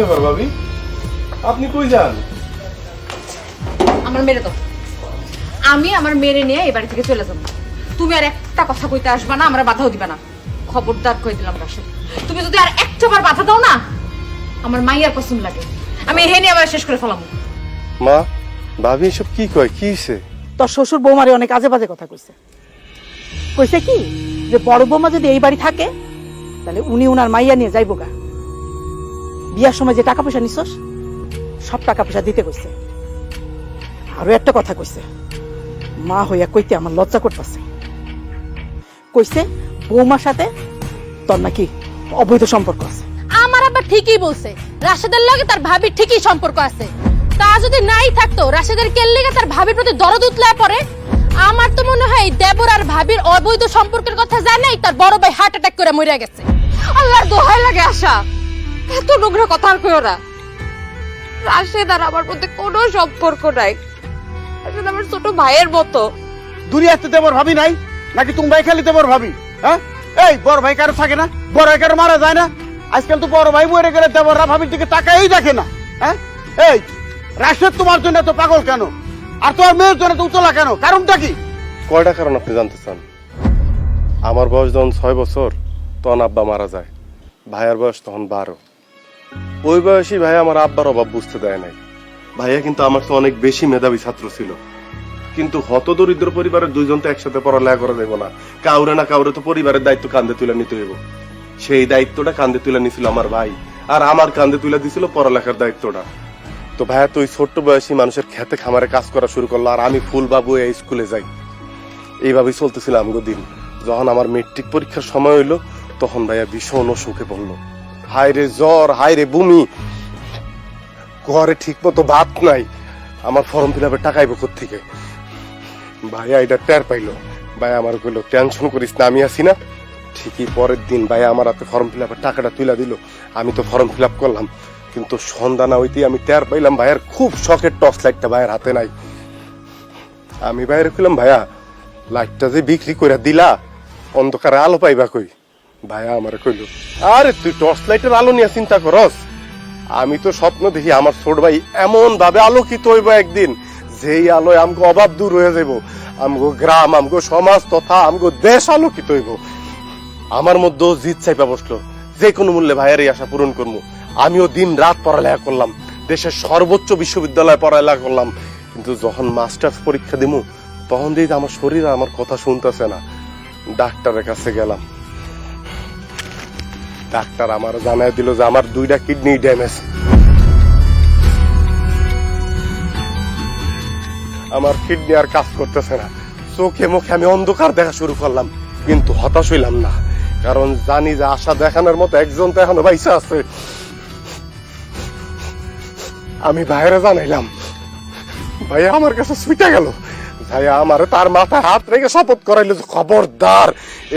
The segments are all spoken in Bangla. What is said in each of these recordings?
ব্যাপার ভাবি? আপনি কই যান? আমার মেরে দাও। আমি আমার মেরে নিয়ে এই বাড়ি থেকে চলে যাব। তুমি আর একটা কথা কইতে আসবা না আমরা বাধাও দিবে না। খবরদার কই দিলাম রাশে তুমি যদি আর একটাবার বাধা দাও না আমার মাইয়ার পছন্দ লাগে। আমি হে নিয়ে আবার শেষ করে ফেলাম। মা ভাবি এসব কি কয়? কি হইছে? তোর শ্বশুর বৌমারে অনেক আজে বাজে কথা কইছে। কইছে কি? যে বড় বৌমা যদি এই বাড়ি থাকে তাহলে উনি উনার মাইয়া নিয়ে যাইব গা। বিয়ার সময় যে টাকা পয়সা নিছস, সব টাকা পয়সা দিতে কইছে। আরও একটা কথা কইছে। মা হইয়া কইতে আমার লজ্জা করতেছে। কইছে, বৌমার সাথে তোর নাকি অবৈধ সম্পর্ক আছে। আমার আবার ঠিকই বলছে। রাশেদের লগে তার ভাবির ঠিকই সম্পর্ক আছে। তা যদি নাই থাকতো, রাশেদের কেল্লিগে তার ভাবির প্রতি দরদ উতলা পড়ে? আমার তো মনে হয় দেবর আর ভাবির অবৈধ সম্পর্কের কথা জানাই তার বড় ভাই হার্ট অ্যাটাক করে মরে গেছে। আল্লাহর দোহাই লাগে আশা। এত নোংরা কথা আর কইও না। রাশেদ আর আমার মধ্যে কোনো সম্পর্ক নাই। রাশেদ আমার ছোট ভাইয়ের মতো। দুনিয়াতে দেবর ভাবি নাই নাকি তুমি ভাই খালি দেবর ভাবি হ্যাঁ? এই বড় ভাই কারও থাকে না বড় ভাই কারও মারা যায় না। আজকাল তো বড় ভাই মরে গেলে দেবররা ভাবির দিকে তাকাই দেখে না হ্যাঁ? এই রাশেদ তোমার জন্য তো পাগল কেন? আর তোমার মেয়ের জন্য তো উতলা কেন? কারণটা কি? কয়টা কারণ আপনি জানতে চান? আমার বয়স যখন ছয় বছর তখন আব্বা মারা যায়। ভাইয়ের বয়স তখন বারো। ওই বয়সী ভাই আমার আব্বার অভাব বুঝতে দেয় নাই। ভাইয়া কিন্তু আমার তো অনেক বেশি মেধাবী ছাত্র ছিল। কিন্তু হত দরিদ্র পরিবারের দুইজন তো একসাথে পড়ালেখা করা যাবে না। কাউরে না কাউরে তো পরিবারের দায়িত্ব কান্দে তুলে নিতে হইব। সেই দায়িত্বটা কান্দে তুলে নিছিল আমার ভাই, আর আমার কান্দে তুলে দিছিল পড়ালেখার দায়িত্বটা। তো ভাইয়া তো ওই ছোট্ট বয়সী মানুষের খেতে খামারে কাজ করা শুরু করল, আর আমি ফুল বাবু এই স্কুলে যাই। এইভাবেই চলতেছিল আমগো দিন। যখন আমার মেট্রিক পরীক্ষার সময় হইল, তখন ভাইয়া ভীষণ অসুখে পড়ল। হায় রে জ্বর হায় রে বমি। ঘরে ঠিক মতো ভাত নাই। আমার ফর্ম ফিল আপের টাকাইব থেকে ভাইয়া এটা টের পাইলো। ভাইয়া আমার কইলো, টেনশন করিস না, আমি আছি না। ঠিকই পরের দিন ভাইয়া আমার হাতে ফর্ম ফিল আপের টাকাটা তুলে দিল। আমি তো ফর্ম ফিল আপ করলাম। কিন্তু সন্ধ্যা না হইতেই আমি টের পাইলাম ভাইয়ার খুব শখের টর্চ লাইটটা ভাইয়ের হাতে নাই। আমি বাইরে কইলাম, ভাইয়া, লাইটটা যে বিক্রি করে দিলা, অন্ধকারে আলো পাইবা কই? ভাইয়া আমারে কইল, আরে তুই টর্চ লাইটের আলো নিয়ে চিন্তা করস। আমি তো স্বপ্ন দেখি আমার ছোট ভাই এমন ভাবে আলোকিত হইব একদিন, যেই আলোয় আমগো অভাব দূর হয়ে যাইব। আমগো গ্রাম, আমগো সমাজ তথা আমগো দেশ আলোকিত হইব। আমার মধ্যেও জিত চাইপা বসল, যে কোনো মূল্যে ভাইয়ের এই আশা পূরণ করব। আমিও দিন রাত পড়ালেখা করলাম, দেশের সর্বোচ্চ বিশ্ববিদ্যালয়ে পড়ালেখা করলাম। কিন্তু যখন মাস্টার্স পরীক্ষা দিমু, তখন দিয়ে আমার শরীর আমার কথা শুনতেছে না। ডাক্তারের কাছে গেলাম। ডাক্তার আমার জানাই দিল যে আমার দুইটা কিডনি ড্যামেজ। আমার কিডনি আর কাজ করতেছে না। চোখে মুখে আমি অন্ধকার দেখা শুরু করলাম, কিন্তু হতাশ হইলাম না। কারণ জানি যে আশা দেখানোর মতো একজন তো এখনও বাইসা আছে। আমি বাইরে জানাইলাম, ভাইয়া আমার কাছে ছুটে গেল। ভাইয়া আমার তার মাথায় হাত রেখে শপথ করাইলো খবরদার,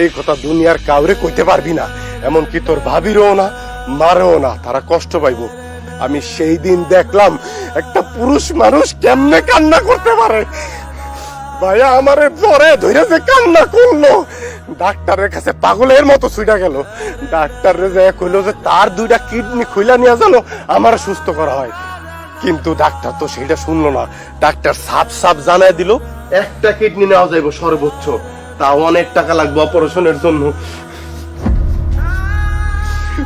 এই কথা দুনিয়ার কাউরে কইতে পারবি না। এমনকি তোর ভাবিরও না, মারেও না, তারা কষ্ট পাইবো। আমি সেই দিন দেখলাম একটা পুরুষ মানুষ কেমনে কান্না করতে পারে। ভাইয়া, আমারে জ্বরে ধরে যে কান্না করল। ডাক্তারের কাছে পাগলের মতো ছুটা গেল। ডাক্তার যে কইলো যে তার দুইটা কিডনি খুইলা নিয়ে জানো আমার সুস্থ করা হয়। কিন্তু ডাক্তার তো সেটা শুনলো না। ডাক্তার সাপ সাপ জানায় দিল, একটা কিডনি নেওয়া যাইব সর্বোচ্চ। তাও অনেক টাকা লাগবে অপারেশনের জন্য।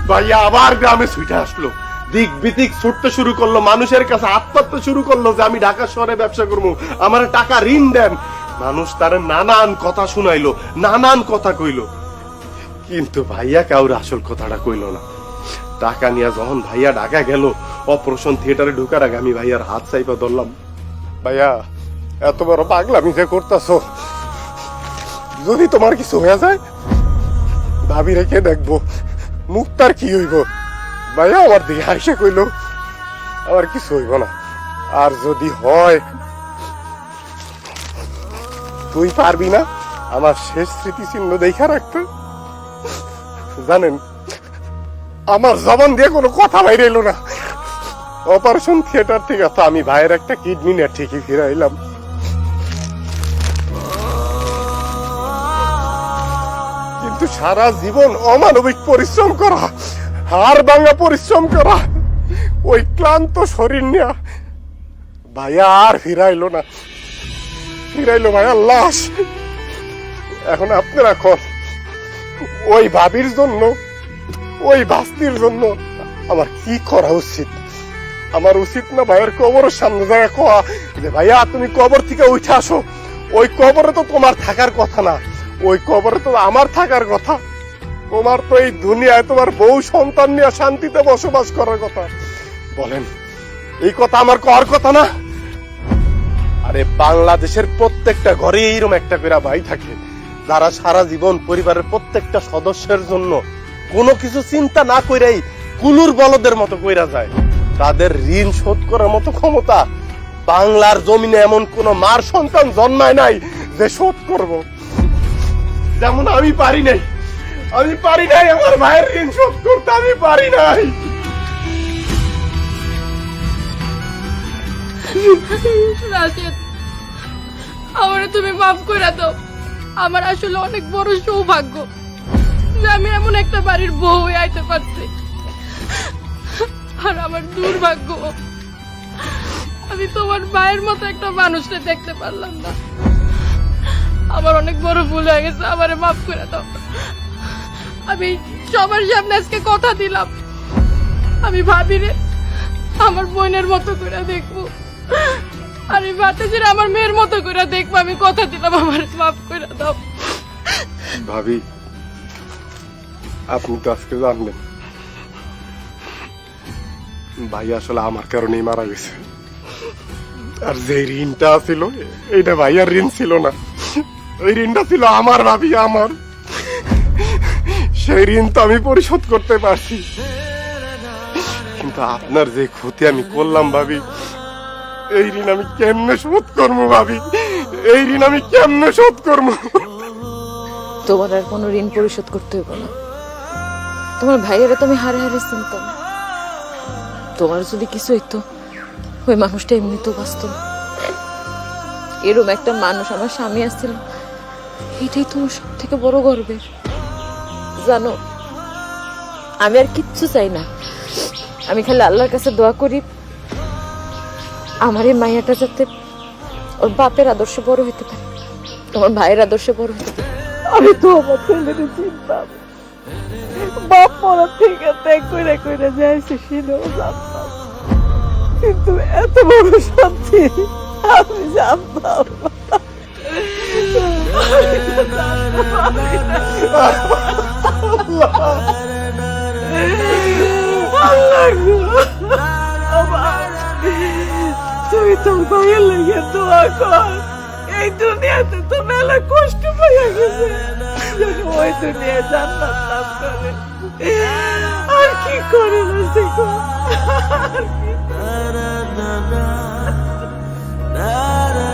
ভাইয়া আবার গ্রামে আসলো। দিক বিদিক ছুটতে শুরু করল, মানুষের কাছে শুরু করল যে আমি ঢাকা শহরে ব্যবসা করব, আমার টাকা ঋণ দেন। মানুষ তার নানান কথা শুনাইলো, নানান কথা কইলো। কিন্তু ভাইয়া কাউর আসল কথাটা কইলো না। টাকা নিয়ে যখন ভাইয়া ঢাকা গেল, অপারেশন থিয়েটারে ঢুকার আগে আমি ভাইয়ার হাত চাইপা ধরলাম। ভাইয়া, এত বড় পাগলামি যে করতেছো। যদি তোমার কিছু হয়ে যায় ভাবি রেখে দেখব। মুক্তার কি হইব? ভাইয়া আমার দিকে হাসে কইল আমার কিছু হইব না। আর যদি হয়, তুই পারবি না আমার শেষ স্মৃতিচিহ্ন দেখা রাখতে? জানেন, আমার জবান দিয়ে কোনো কথা বাইরে এলো না। অপারেশন থিয়েটার থেকে তো আমি ভাইয়ের একটা কিডনি নিয়ে ঠিকই ফিরে কিন্তু সারা জীবন অমানবিক পরিশ্রম করা হার ভাঙা পরিশ্রম করা, ওই ক্লান্ত শরীর নিয়ে ভাইয়া আর ফিরাইলো না। ফিরাইলো ভাইয়া লাশ। এখন আপনারা কন, ওই ভাবির জন্য, ওই বাস্তির জন্য আমার কি করা উচিত? আমার উচিত না ভাইয়ের কবরের সামনে যায় কোয়া যে, ভাইয়া, তুমি কবর থেকে উঠে আসো। ওই কবরে তো তোমার থাকার কথা না। ওই কবরে তো আমার থাকার কথা। তোমার তো এই দুনিয়ায় তোমার বউ সন্তান নিয়ে শান্তিতে বসবাস করার কথা। বলেন, এই কথা আমার কর কথা না? আরে, বাংলাদেশের প্রত্যেকটা ঘরে এইরকম একটা করে ভাই থাকে, যারা সারা জীবন পরিবারের প্রত্যেকটা সদস্যের জন্য কোনো কিছু চিন্তা না কইরাই কুলুর বলদের মতো কইরা যায়। তাদের ঋণ শোধ করার মতো ক্ষমতা বাংলার জমিনে এমন কোন মার সন্তান জন্মায় নাই যে শোধ করব। যেমন আমি পারি নাই। আমি পারি নাই, আমার ভাইয়ের ঋণ শোধ করতে আমি পারি নাই। রাশেদ আমারে তুমি মাফ করে দাও। আমার আসলে অনেক বড় সৌভাগ্য যে আমি এমন একটা বাড়ির বউ হয়ে আইতে পারছি। আর আমার দুর্ভাগ্য, আমি তোমার মায়ের মতো একটা মানুষকে দেখতে পারলাম না। আমার অনেক বড় ভুল হয়ে গেছে, আমারে মাফ করে দাও। আমি সবার সামনে আজকে কথা দিলাম। আমি ভাবি রে আমার বোনের মতো করে দেখব। আর এই বাতাসের আমার মেয়ের মতো করে দেখব, আমি কথা দিলাম, আমার মাফ করে দাও। ভাবি, আপনি তো আজকে জানলেন ভাই আসলে আমার কারণেই মারা গেছে। আর যে ঋণটা ছিল এইটা ভাইয়ার ঋণ ছিল না। ওই ঋণটা ছিল আমার ভাবি, আমার। সেই ঋণ তো আমি পরিশোধ করতে পারছি। কিন্তু আপনার যে ক্ষতি আমি করলাম ভাবি, এই ঋণ আমি কেমনে শোধ করব ভাবি? এই ঋণ আমি কেমনে শোধ করব? তোমার আর কোনো ঋণ পরিশোধ করতে হইব না। তোমার ভাইয়েরা তুমি হারে হারে চিনতাম। তোমার যদি কিছু হইতো, ওই মানুষটা এমনি তো না। এরম একটা মানুষ আমার স্বামী আসছিল এটাই তোমার সব থেকে বড় গর্বের। জানো আমি আর কিচ্ছু চাই না। আমি খালি আল্লাহর কাছে দোয়া করি আমার এই মাইয়াটা যাতে ওর বাপের আদর্শে বড় হইতে পারে তোমার ভাইয়ের আদর্শে বড় হইতে পারে। আমি তো আমার ছেলের চিন্তাম বাপ মরা থেকে ত্যাগ করে করে যাইছে সেটাও জানতাম কিন্তু এত বড় শান্তি আমি জানতাম এই দুনিয়াতে তো মেলা কষ্ট পাইয়া গেছে ওই দুনিয়া আর কি করে দেখো আর